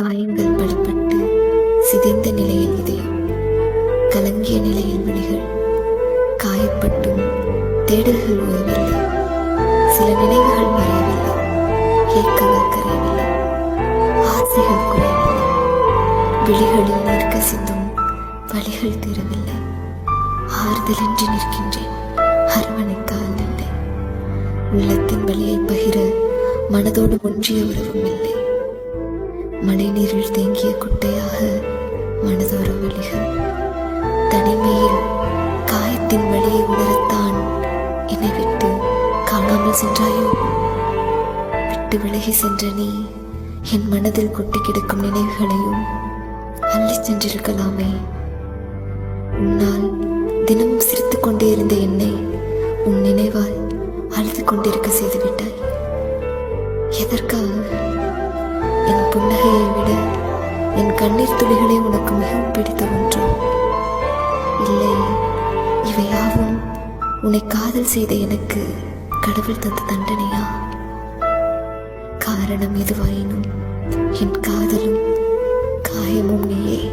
காயங்கள் படப்பட்டு சிதைந்த நிலையில் இதயம் கலங்கிய நிலையில் விழிகள் காயப்பட்டும் தேடல்கள் ஓய்வில்லை சில நினைவுகள் மறையவில்லை. ஏக்கங்கள் கரையவில்லை. ஆசைகள் குறையவில்லை. விழிகளில் நிற்க சிந்தும் வழிகள் தீரவில்லை. ஆறுதலின்றி நிற்கின்றேன். அரவணைக்கால் இல்லை உள்ளத்தின் வழியை பகிர மனதோடு ஒன்றிய உறவும் இல்லை. மழை நீரில் தேங்கிய குட்டையாக மனதோர வழிகள். தனிமையில் காயத்தின் வழியை உணரத்தான் என்னை விட்டு காணாமல் சென்றாயோ? விட்டு விலகி சென்ற நீ என் மனதில் கொட்டி கிடக்கும் நினைவுகளையும் அள்ளிச் சென்றிருக்கலாமே. உன்னால் தினமும் சிரித்துக் கொண்டே இருந்த என்னை உன் நினைவால் அழுது கொண்டிருக்க செய்துவிட்டாய். எதற்காக புன்னகையை விட என் கண்ணீர் துளிகளே உனக்கு மிகவும் பிடித்த ஒன்று. இல்லை இவையாவும் உன்னை காதல் செய்த எனக்கு கடவுள் தந்த தண்டனையா? காரணம் எதுவாயினும் என் காதலும் காயமும் நீயே.